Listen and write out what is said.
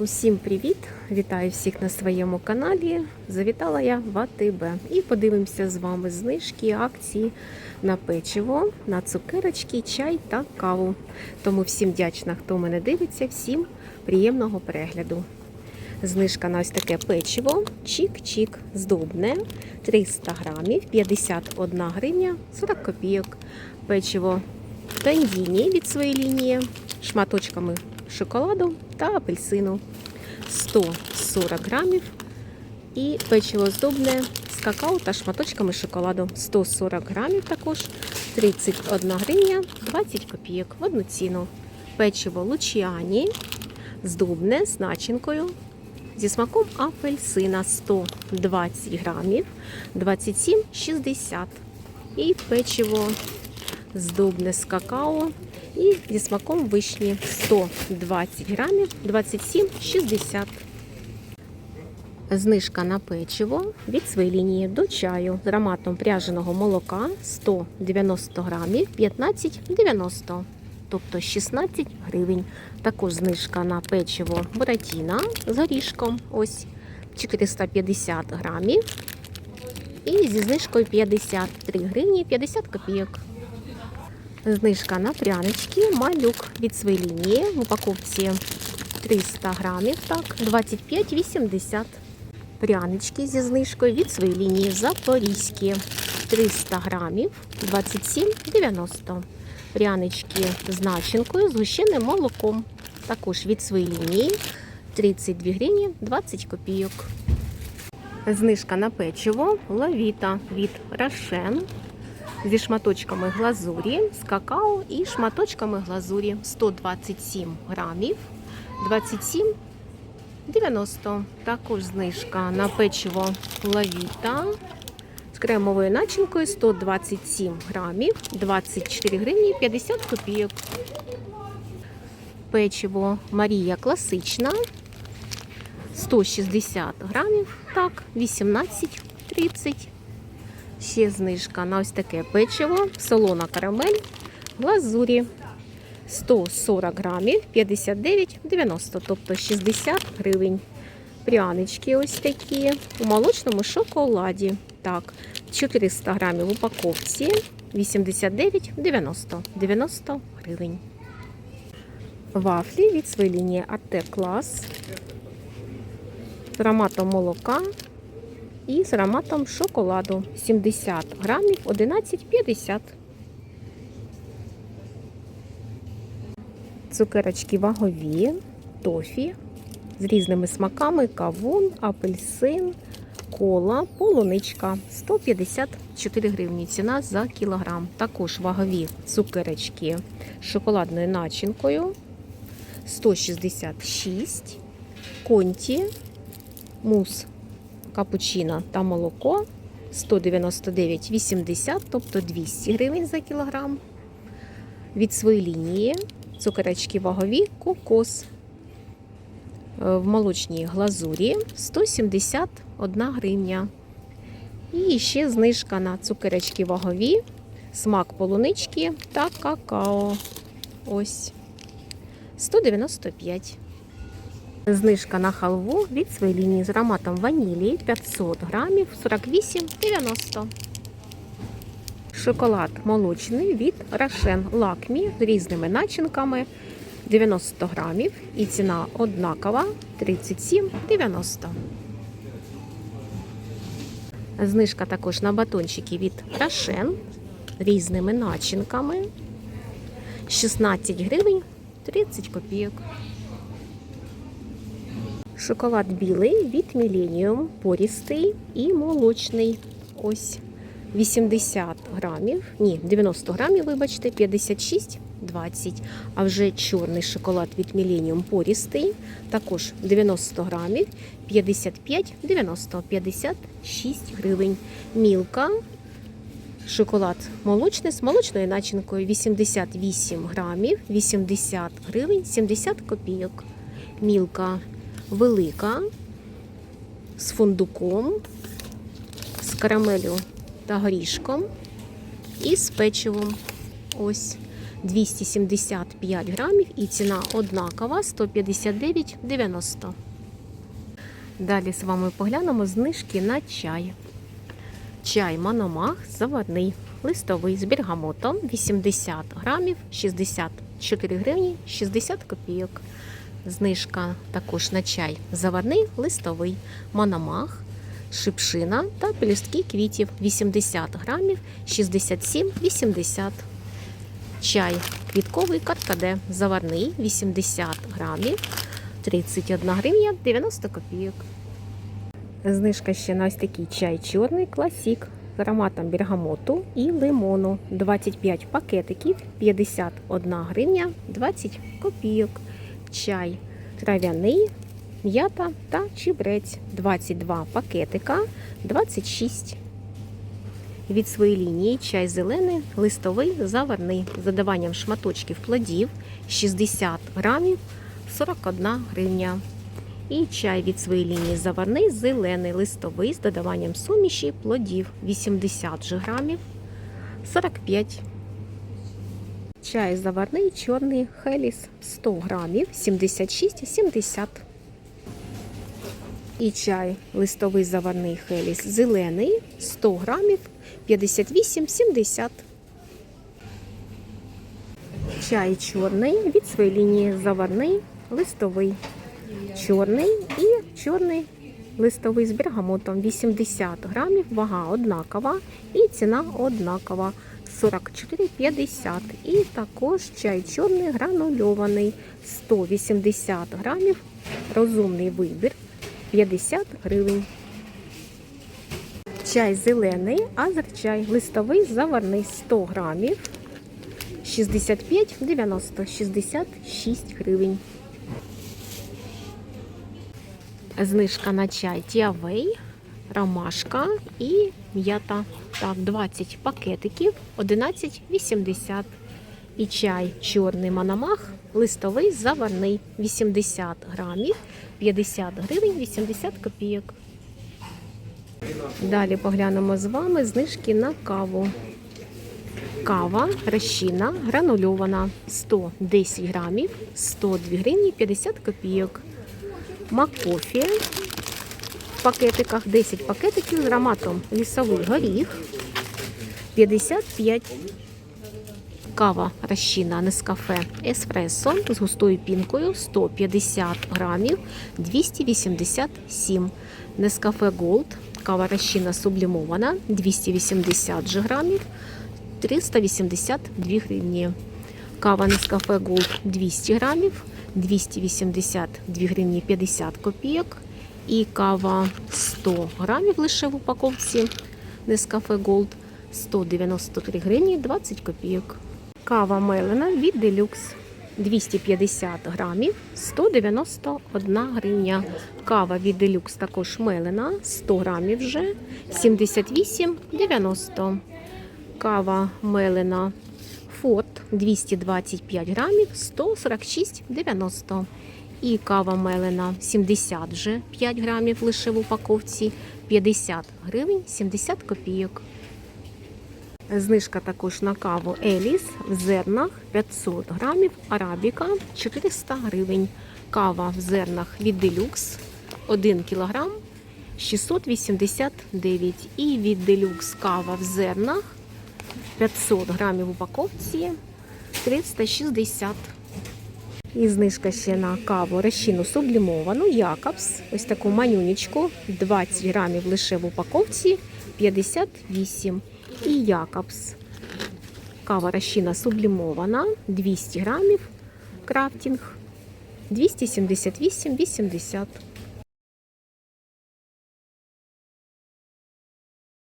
Усім привіт! Вітаю всіх на своєму каналі. Завітала я в АТБ і подивимося з вами знижки, акції на печиво, на цукерочки, чай та каву. Тому всім вдячна, хто мене дивиться, всім приємного перегляду. Знижка на ось таке печиво, чік-чік, здобне, 300 грамів, 51 гривня, 40 копійок. Печиво тандіні від своєї лінії, шматочками шоколаду та апельсину 140 грамів. І печиво здобне з какао та шматочками шоколаду 140 грамів також 31 гривня 20 копійок в одну ціну. Печиво Лучіані здобне з начинкою зі смаком апельсина 120 грамів 27,60. І печиво здобне з какао і зі смаком вишні 120 грамів 27,60. Знижка на печиво від своєї лінії до чаю з ароматом пряженого молока 190 грамів 15,90, тобто 16 гривень. Також знижка на печиво Буратіна з горішком, ось 450 грамів. І зі знижкою 53 гривні 50 копійок. Знижка на прянички малюк від своєї лінії в упаковці 300 грамів, так, 25,80. Прянички зі знижкою від своєї лінії запорізькі 300 грамів 27,90. Прянички з начинкою з гущеним молоком. Також від своєї лінії 32 гривні 20 копійок. Знижка на печиво лавіта від Рошен зі шматочками глазурі, з какао і шматочками глазурі 127 грамів 27,90. Також знижка на печиво лавіта з кремовою начинкою 127 грамів 24 гривні 50 копійок. Печиво Марія класична 160 грамів, так, 18,30. Ще знижка на ось таке печиво, солона карамель, глазурі 140 грамів, 59,90, тобто 60 гривень. Прянички ось такі у молочному шоколаді. Так, 400 грамів в упаковці, 89,90, 90 гривень. Вафлі від своєї лінії АТ клас з ароматом молока і з ароматом шоколаду 70 грамів 11,50. Цукерочки вагові, тофі з різними смаками: кавун, апельсин, кола, полуничка 154 гривні. Ціна за кілограм. Також вагові цукерочки з шоколадною начинкою 166, конті, мус капучино та молоко 199,80, тобто 200 гривень за кілограм. Від своєї лінії цукерочки вагові кокос Е, в молочній глазурі 171 гривня. І ще знижка на цукерочки вагові, смак полунички та какао. Ось 195. Знижка на халву від своєї лінії з ароматом ванілі 500 грамів 48,90. Шоколад молочний від Рошен Лакмі з різними начинками 90 грамів. І ціна однакова 37,90. Знижка також на батончики від Рошен різними начинками 16 гривень 30 копійок. Шоколад білий від Millennium, порістий і молочний. Ось 80 грамів, ні, 90 грамів, вибачте, 56,20. А вже чорний шоколад від Millennium порістий, також 90 грамів, 55,90, 56 гривень. Мілка, шоколад молочний з молочною начинкою 88 грамів, 80 гривень, 70 копійок. Мілка велика з фундуком, з карамелю та горішком і з печивом. Ось 275 грамів і ціна однакова 159,90. Далі з вами поглянемо знижки на чай. Чай Мономах заварний, листовий з бергамотом 80 грамів 64 гривні 60 копійок. Знижка також на чай заварний, листовий, мономах, шипшина та пелюстки квітів 80 грамів 67,80. Чай квітковий каркаде заварний 80 грамів 31 гривня 90 копійок. Знижка ще на ось такий чай чорний класік з ароматом бергамоту і лимону. 25 пакетиків, 51 гривня 20 копійок. Чай трав'яний, м'ята та чебрець. 22 пакетика, 26. Від своєї лінії чай зелений, листовий, заварний з додаванням шматочків плодів 60 грамів 41 гривня. І чай від своєї лінії заварний, зелений, листовий з додаванням суміші плодів 80 грамів 45. Чай заварний чорний хеліс 100 грамів 76,70. І чай листовий заварний хеліс зелений 100 грамів 58,70. Чай чорний від своєї лінії заварний листовий чорний і чорний листовий з бергамотом 80 грамів, вага однакова і ціна однакова 44,50. І також чай чорний гранульований 180 грамів, розумний вибір 50 гривень. Чай зелений, азерчай листовий заварний 100 грамів 65,90 66 гривень. Знижка на чай Тіавей, ромашка і м'ята. Так, 20 пакетиків, 11,80. І чай чорний мономах, листовий заварний 80 грамів, 50 гривень 80 копійок. Далі поглянемо з вами знижки на каву. Кава розчинна, гранульована 110 грамів, 102 гривні 50 копійок. Макофі в пакетиках. 10 пакетиків з ароматом лісовий горіх. 55 кава розчинна Нескафе Еспресо з густою пінкою. 150 грамів. 287 Нескафе Голд. Кава розчинна сублімована. 280 же грамів. 382 гривні. Кава Нескафе Голд 200 грамів. 282 гривні 50 копійок. І кава 100 грамів лише в упаковці Нескафе Голд 193 гривні 20 копійок. Кава Мелена від Делюкс 250 грамів 191 гривня. Кава від Делюкс також Мелена 100 грамів вже 78,90. Кава Мелена Форт 225 грамів 146,90. І кава мелена 70 вже 5 грамів лише в упаковці 50 гривень 70 копійок. Знижка також на каву Еліс в зернах 500 грамів, арабіка 400 гривень. Кава в зернах від Делюкс 1 кілограм 689. І від Делюкс кава в зернах 500 грамів в упаковці 360. І знижка ще на каву рещину сублімовану Якобс. Ось таку манюнечку 20 грамів лише в упаковці 58. І Якобс. Кава рощина сублімована 200 грамів крафтінг 278,80.